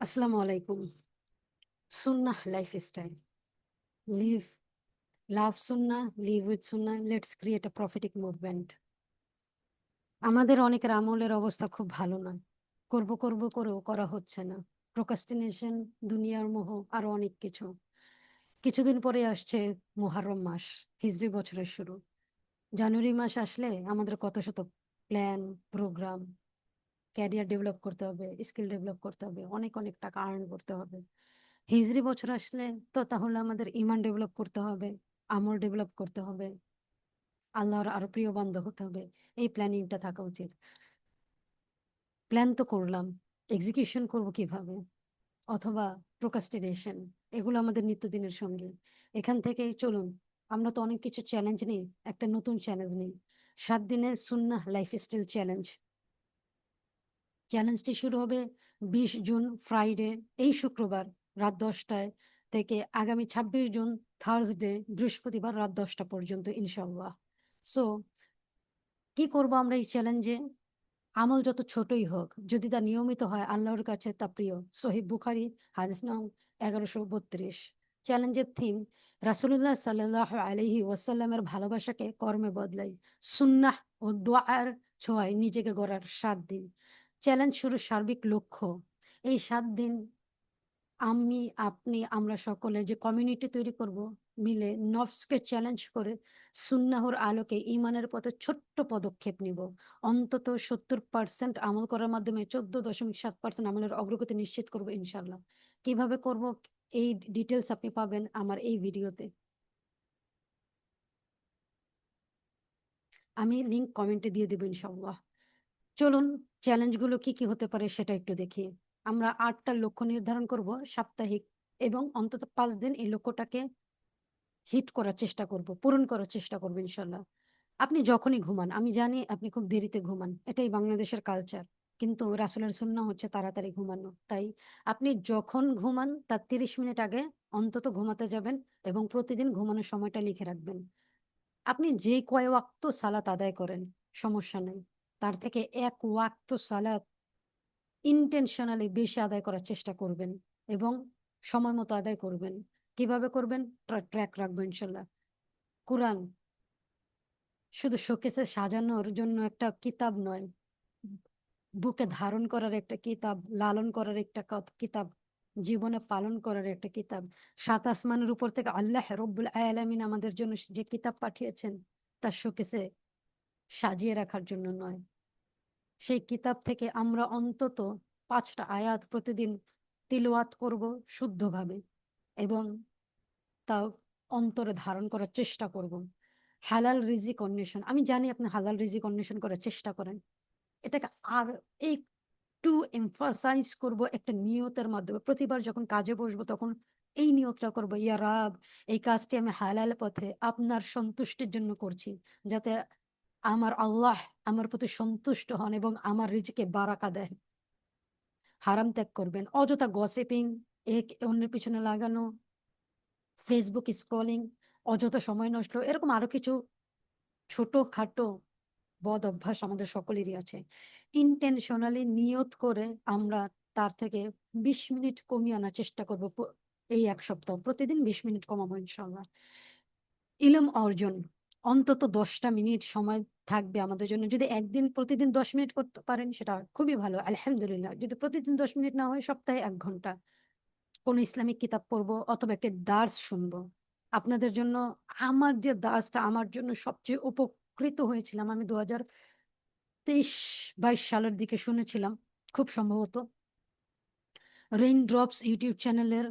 আসসালামু আলাইকুম। সুন্নাহ লিভ লাভ সুন্না live with Sunnah let's create a prophetic movement আমাদের অনেকের আমলের অবস্থা খুব ভালো নয় করব করব করেও করা হচ্ছে না। প্রোকাস্টিনেশন দুনিয়ার মোহ, আরও অনেক কিছু। কিছুদিন পরে আসছে মুহাররম মাস, হিজরি বছরের শুরু। জানুয়ারি মাস আসলে আমাদের কত শত প্ল্যান প্রোগ্রাম ক্যারিয়ার ডেভেলপ করতে হবে, স্কিল ডেভেলপ করতে হবে, অনেক অনেক টাকা আর্ন করতে হবে। হিজরি বছর আসলে তো তাহলে আমাদের ইমান ডেভেলপ করতে হবে, আমল ডেভেলপ করতে হবে, আল্লাহর আরও প্রিয় বান্ধব হতে হবে, এই প্ল্যানিংটা থাকা উচিত। প্ল্যান তো করলাম এক্সিকিউশন করব কীভাবে? অথবা প্রোকাস্টিনেশন এগুলো আমাদের নিত্যদিনের সঙ্গে। এখান থেকে চলুন, আমরা তো অনেক কিছু চ্যালেঞ্জ নিই, একটা নতুন চ্যালেঞ্জ নিই। সাত দিনের সুন্নাহ লাইফস্টাইল চ্যালেঞ্জ চ্যালেঞ্জটি শুরু হবে বিশ জুন, ফ্রাইডে, এই শুক্রবার রাত দশটায় থেকে আগামী ছাব্বিশ জুন, থার্সডে, বৃহস্পতিবার রাত দশটা পর্যন্ত ইনশাল্লাহ সো কি করব আমরা এই চ্যালেঞ্জে? আমল যত ছোটই হোক, যদি তা নিয়মিত হয়, আল্লাহর কাছে তা প্রিয়। সহিব বুখারি, হাদিস নং এগারোশো বত্রিশ। চ্যালেঞ্জের থিম রাসুল্লাহ সাল্লাহ আলহি ওয়াসাল্লামের ভালোবাসাকে কর্মে বদলাই, সুন্নাহ ও দোয়ার ছোঁয়ায় নিজেকে গড়ার সাত দিন। চ্যালেঞ্জ শুরুর সার্বিক লক্ষ্য। এই সাত দিন আমি, আপনি, আমরা সকলে যে কমিউনিটি তৈরি করব, মিলে নফসকে চ্যালেঞ্জ করে সুন্নাহর আলোকে ইমানের পথে ছোট্ট পদক্ষেপ নিব। অন্তত সত্তর পার্সেন্ট আমল করার মাধ্যমে চোদ্দ দশমিক সাত পার্সেন্ট আমলের অগ্রগতি নিশ্চিত করব ইনশাল্লাহ কীভাবে করব? এই ডিটেলস আপনি পাবেন আমার এই ভিডিওতে। আমি লিঙ্ক কমেন্টে দিয়ে দেবো ইনশাল্লাহ চলুন চ্যালেঞ্জগুলো কি কি হতে পারে সেটা একটু দেখি। আমরা আটটা লক্ষ্য নির্ধারণ করব সাপ্তাহিক এবং অন্তত পাঁচ দিন এই লক্ষ্যটাকে হিট করার চেষ্টা করব, পূরণ করার চেষ্টা করব ইনশাল্লাহ আপনি যখনই ঘুমান, আমি জানি আপনি খুব দেরিতে ঘুমান, এটাই বাংলাদেশের কালচার কিন্তু রাসুলের সুন্না হচ্ছে তাড়াতাড়ি ঘুমানো। তাই আপনি যখন ঘুমান, তার তিরিশ মিনিট আগে অন্তত ঘুমাতে যাবেন এবং প্রতিদিন ঘুমানোর সময়টা লিখে রাখবেন। আপনি যে কয় ওয়াক্ত সালাত আদায় করেন, সমস্যা নেই। তার থেকে এক ওয়াক্ত সালাত ইন্টেনশনালি বেশি আদায় করার চেষ্টা করবেন এবং সময় মতো আদায় করবেন। কীভাবে করবেন? ট্র্যাক রাখব ইনশাল্লাহ। কোরআন শুধু শোকেসে সাজানোর জন্য একটা কিতাব নয়, বুকে ধারণ করার একটা কিতাব, লালন করার একটা কিতাব, জীবনে পালন করার একটা কিতাব। সাত আসমানের উপর থেকে আল্লাহ রব্বুল আয়ালামিন আমাদের জন্য যে কিতাব পাঠিয়েছেন, তার শোকেসে সাজিয়ে রাখার জন্য নয়। সেই কিতাব থেকে আমরা অন্তত পাঁচটা আয়াত প্রতিদিন তিলওয়াত করব শুদ্ধভাবে এবং তা অন্তরে ধারণ করার চেষ্টা করব। হালাল রিজিক অন্বেষণ, আমি জানি আপনি হালাল রিজিক অন্বেষণ করার চেষ্টা করেন। এটাকে আর একটু এমফাসাইজ করব একটা নিয়তের মাধ্যমে। প্রতিবার যখন কাজে বসবো তখন এই নিয়তটা করব, ইয়া রাব, এই কাজটি আমি হালাল পথে আপনার সন্তুষ্টির জন্য করছি, যাতে আমার আল্লাহ আমার প্রতি সন্তুষ্ট হন এবং আমার রিজিকে বারাকা দেন। হারাম ত্যাগ করবেন। অযথা গসিপিং এক অন্যের পিছনে লাগানো ফেসবুক স্ক্রলিং অযথা সময় নষ্ট, এরকম আরও কিছু ছোট খাটো বদ অভ্যাস আমাদের সকলেরই আছে। ইন্টেনশনালি নিয়ত করে আমরা তার থেকে বিশ মিনিট কমিয়ে আনার চেষ্টা করব এই এক সপ্তাহ। প্রতিদিন বিশ মিনিট কমাবো ইনশাল্লাহ ইলম অর্জন। অন্তত দশটা মিনিট সময় থাকবে আমাদের জন্য। যদি একদিন প্রতিদিন দশ মিনিট করতে পারেন, সেটা খুবই ভালো। আলহামদুলিল্লাহ, যদি প্রতিদিন দশ মিনিট না হয়, সপ্তাহে এক ঘণ্টা। কোন ইসলামিক কিতাব পড়ব অথবা একটা দার্স শুনব। আপনাদের জন্য, আমার যে দার্সটা, আমার জন্য সবচেয়ে উপকৃত হয়েছিলাম। আমি দু হাজার তেইশ বাইশ সালের দিকে শুনেছিলাম, খুব সম্ভবত। রেইন ড্রপস ইউটিউব চ্যানেলের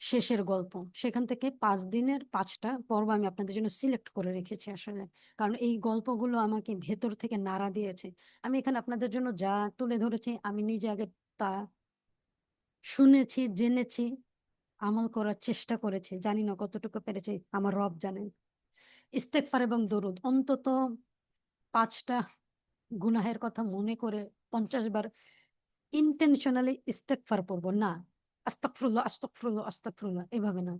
শেষের গল্প। সেখান থেকে পাঁচ দিনের পাঁচটা পর্ব আমি আপনাদের জন্য সিলেক্ট করে রেখেছি আসলে। কারণ এই গল্পগুলো আমাকে ভেতর থেকে নাড়া দিয়েছে। আমি এখানে আপনাদের জন্য যা তুলে ধরেছি, আমি নিজে আগে তা শুনেছি, জেনেছি, আমল করার চেষ্টা করেছি। জানি না কতটুকু পেরেছি, আমার রব জানেন। ইস্তেকফার এবং দরুদ, অন্তত পাঁচটা গুনাহের কথা মনে করে পঞ্চাশ বার ইন্টেনশনালি ইস্তেকফার পড়ব। না এভাবে না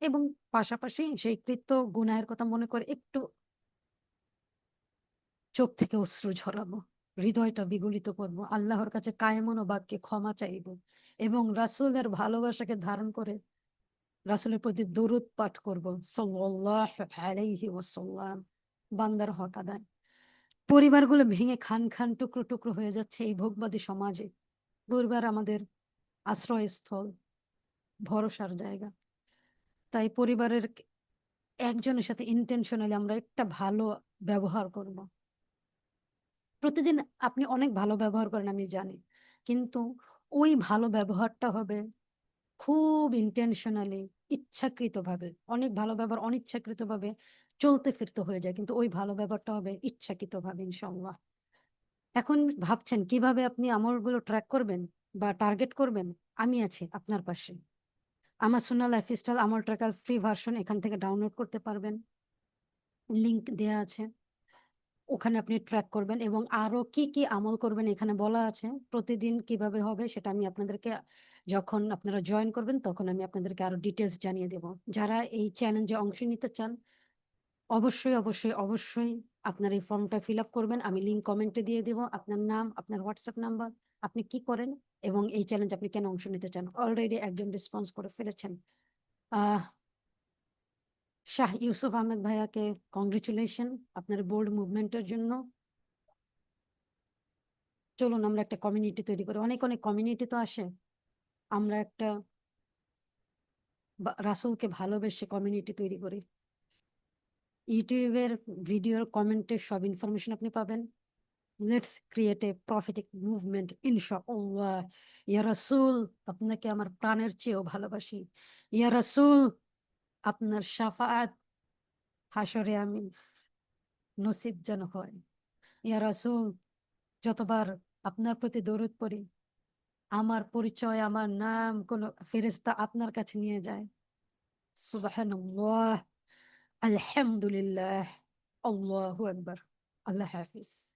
এবং পাশাপাশি সেই কৃত্য গুনাহের কথা মনে করে একটু চোখ থেকে অশ্রু ঝরাবো। হৃদয়টা বিগলিত করব। আল্লাহর কাছে কায়মন বাক্যে ক্ষমা চাইব এবং রাসূলের ভালোবাসাকে ধারণ করে রাসুলের প্রতি দরুদ পাঠ করব। ওয়াসাল্লাম। বান্দার হক আদায়। পরিবারগুলো ভেঙে খান, খান টুকরো, টুকরো হয়ে যাচ্ছে এই ভোগবাদী সমাজে। পরিবার আমাদের আশ্রয়স্থল, ভরসার জায়গা। তাই পরিবারের একজনের সাথে intentionally আমরা একটা ভালো ব্যবহার করব। প্রতিদিন আপনি অনেক ভালো ব্যবহার করেন আমি জানি। কিন্তু ওই ভালো ব্যবহারটা হবে খুব intentionally ইচ্ছাকৃতভাবে। অনেক ভালো ব্যবহার অনিচ্ছাকৃতভাবে চলতে ফিরতে হয়ে যায়। কিন্তু ওই ভালো ব্যবহারটা হবে ইচ্ছাকৃতভাবে ইনশাআল্লাহ। এখন ভাবছেন কীভাবে আপনি আমলগুলো ট্র্যাক করবেন বা টার্গেট করবেন? আমি আছি আপনার পাশে। আমার সুন্নাহ লাইফস্টাইল আমল ট্র্যাকার ফ্রি ভার্সন এখান থেকে ডাউনলোড করতে পারবেন। লিংক দেয়া আছে। ওখানে আপনি ট্র্যাক করবেন এবং আরও কি, কি আমল করবেন এখানে বলা আছে। প্রতিদিন কীভাবে হবে সেটা আমি আপনাদেরকে যখন আপনারা জয়েন করবেন তখন আমি আপনাদেরকে আরও ডিটেলস জানিয়ে দেব। যারা এই চ্যালেঞ্জে অংশ নিতে চান অবশ্যই, অবশ্যই, অবশ্যই আপনার এই ফর্মটা ফিল আপ করবেন। আমি লিংক কমেন্টে দিয়ে দিব। আপনার নাম, আপনার হোয়াটসঅ্যাপ নাম্বার, আপনি কি করেন এবং এই চ্যালেঞ্জ আপনি কেন অংশ নিতে চান। অলরেডি একজন রেসপন্স করে ফেলেছেন। শাহ ইউসুফ আহমেদ ভাইয়াকে কংগ্রেচুলেশন আপনার বোল্ড মুভমেন্টের জন্য। চলুন আমরা একটা কমিউনিটি তৈরি করি। অনেক, অনেক কমিউনিটি তো আসে। আমরা একটা রাসূলকে ভালোবেসে কমিউনিটি তৈরি করি। ইউটিউবের ভিডিওর কমেন্টে সব ইনফরমেশন আপনি পাবেন। Let's create a prophetic movement ইনশাআল্লাহ। ইয়া রাসূল আপনাকে আমার প্রাণের চেয়েও ভালোবাসি। ইয়া রাসূল আপনার শাফাআত হাসরে আমি নসিব যেন হয়। ইয়া রাসূল যতবার আপনার প্রতি দরুদ পড়ি, আমার পরিচয়, আমার নাম কোন ফেরেশতা আপনার কাছে নিয়ে যায়। সুবহানাল্লাহ, আলহামদুলিল্লাহ, আল্লাহু আকবার। আল্লাহ হাফেজ।